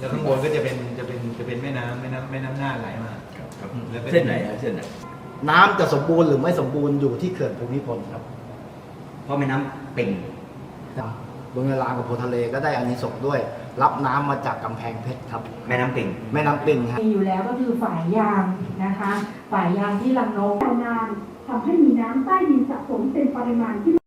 แล้วข้างบนก็จะเป็นจะเป็นจะเป็นแม่น้ำแม่น้ำแม่น้ำน่านไหลมาแล้วเป็นเส้นไหนฮะเส้นไหนน้ำจะสมบูรณ์หรือไม่สมบูรณ์อยู่ที่เขื่อนภูมิพลครับเพราะแม่น้ำเป็งบนเวลากับโพธิ์ทะเลก็ได้อานิสงส์ด้วย รับน้ำมาจากกำแพงเพชรครับ แม่น้ำเป็งแม่น้ำปิงครับมีอยู่แล้วก็คือฝ่ายยางนะคะฝ่ายยางที่ลำนกยาวนานทำให้มีน้ำใต้ดินสะสมเป็นปริมาณที่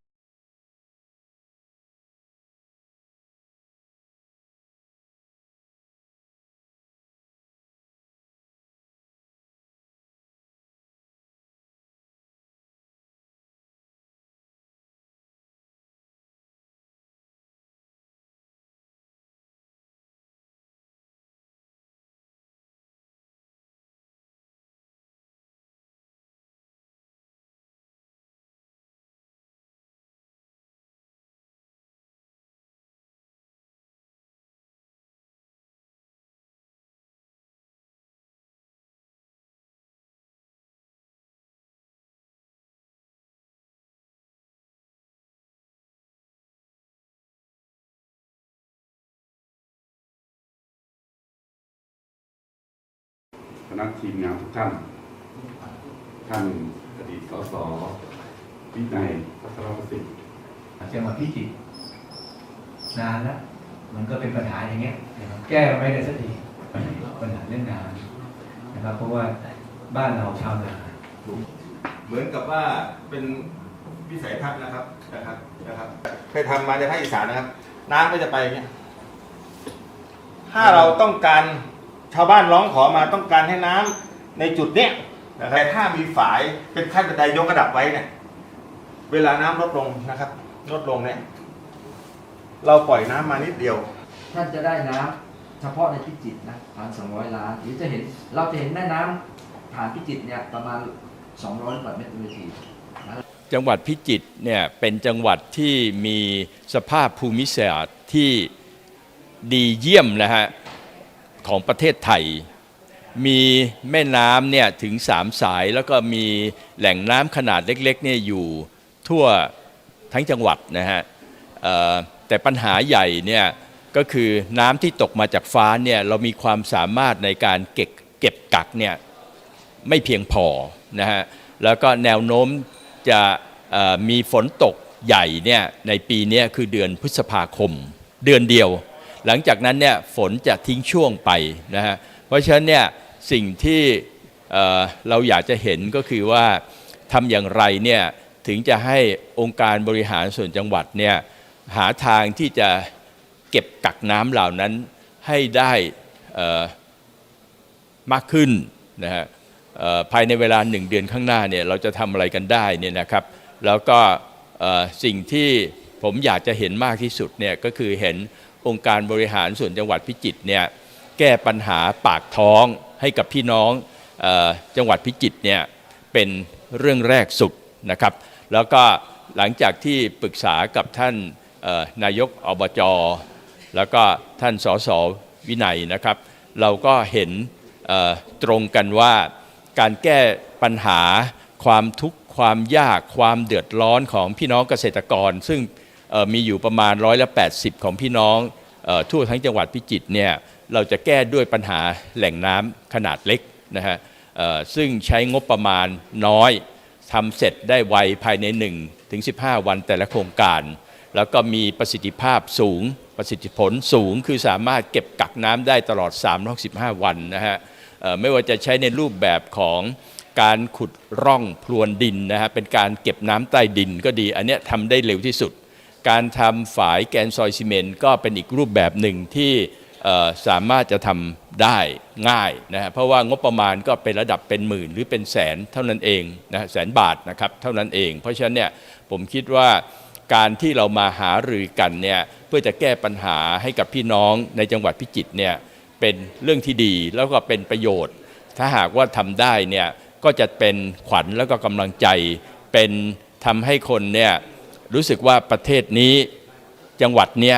ณะทีมงานทุกท่าน ท่านอดีตสสวินัยพัทรประสิทธิ์จังหวัดพิจิตรนานแล้วมันก็เป็นปัญหาอย่างเงี้ยแก้ไม่ได้สักทีปัญหาเรื่องน้ำนะครับ เพราะว่าบ้านเราชาวนาเหมือนกับว่าเป็นวิสัยทัศน์นะครับนะครับนะครับเคยทำมาในภาคอีสานนะครับ น้ำก็จะไปเงี้ยถ้าเราต้องการ ชาวบ้านร้องขอมาต้องการให้น้ำในจุดเนี้ยนะครับแต่ถ้ามีฝายเป็นขั้นบันไดยกระดับไว้เนี่ย เวลาน้ำลดลงนะครับ ลดลงเนี่ย เราปล่อยน้ำมานิดเดียว ท่านจะได้น้ำเฉพาะในพิจิตรนะพันสองร้อยล้านหรือจะเห็นเราจะเห็นแม่น้ำผ่านพิจิตรเนี่ยประมาณ 200กว่าเมตรต่อนาที จังหวัดพิจิตรเนี่ยเป็นจังหวัดที่มีสภาพภูมิศาสตร์ที่ดีเยี่ยมนะฮะ ของประเทศไทย มีแม่น้ำเนี่ยถึงสามสายแล้วก็มีแหล่งน้ำขนาดเล็กๆเนี่ยอยู่ทั่วทั้งจังหวัดนะฮะแต่ปัญหาใหญ่เนี่ยก็คือน้ำที่ตกมาจากฟ้าเนี่ยเรามีความสามารถในการเก็บเก็บกักเนี่ยไม่เพียงพอนะฮะแล้วก็แนวโน้มจะมีฝนตกใหญ่เนี่ยในปีนี้คือเดือนพฤษภาคม เดือนเดียว หลังจากนั้นเนี่ยฝนจะทิ้งช่วงไปนะฮะเพราะฉะนั้นเนี่ยสิ่งที่เเราอยากจะเห็นก็คือว่าทำอย่างไรเนี่ยถึงจะให้องค์การบริหารส่วนจังหวัดเนี่ยหาทางที่จะเก็บกักน้ำเหล่านั้นให้ได้มากขึ้นนะฮะภายในเวลาหนึ่งเดือนข้างหน้าเนี่ยเราจะทำอะไรกันได้เนี่ยนะครับ แล้วก็สิ่งที่ผมอยากจะเห็นมากที่สุดเนี่ยก็คือเห็น องค์การบริหารส่วนจังหวัดพิจิตรเนี่ยแก้ปัญหาปากท้องให้กับพี่น้องจังหวัดพิจิตรเนี่ยเป็นเรื่องแรกสุดนะครับ แล้วก็หลังจากที่ปรึกษากับท่านนายกอบจแล้วก็ท่านสสวินัยนะครับ เราก็เห็นตรงกันว่าการแก้ปัญหาความทุกข์ความยากความเดือดร้อนของพี่น้องเกษตรกร ซึ่ง มีอยู่ประมาณร้อยละ80 ของพี่น้องออทั่วทั้งจังหวัดพิจิตรเนี่ยเราจะแก้ด้วยปัญหาแหล่งน้ำขนาดเล็กนะฮะซึ่งใช้งบประมาณน้อยทำเสร็จได้ไวภายใน 1 ถึง 15 วันแต่ละโครงการ แล้วก็มีประสิทธิภาพสูงประสิทธิผลสูง คือสามารถเก็บกักน้ำได้ตลอด 365 วันนะฮะไม่ว่าจะใช้ในรูปแบบของการขุดร่องพรวนดินนะฮะเป็นการเก็บน้ำใต้ดินก็ดี อันเนี้ยทำได้เร็วที่สุด การทำฝายแกนซอยซีเมนต์ก็เป็นอีกรูปแบบหนึ่งที่สามารถจะทำได้ง่ายนะฮะเพราะว่างบประมาณก็เป็นระดับเป็นหมื่นหรือเป็นแสนเท่านั้นเองนะแสนบาทนะครับเท่านั้นเอง เพราะฉะนั้นเนี่ยผมคิดว่าการที่เรามาหารือกันเนี่ยเพื่อจะแก้ปัญหาให้กับพี่น้องในจังหวัดพิจิตรเนี่ยเป็นเรื่องที่ดีแล้วก็เป็นประโยชน์ ถ้าหากว่าทำได้เนี่ยก็จะเป็นขวัญแล้วก็กำลังใจเป็นทำให้คนเนี่ย รู้สึกว่าประเทศนี้จังหวัดเนี้ย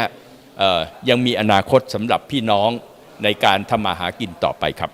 ยังมีอนาคตสำหรับพี่น้องในการทำมาหากินต่อไปครับ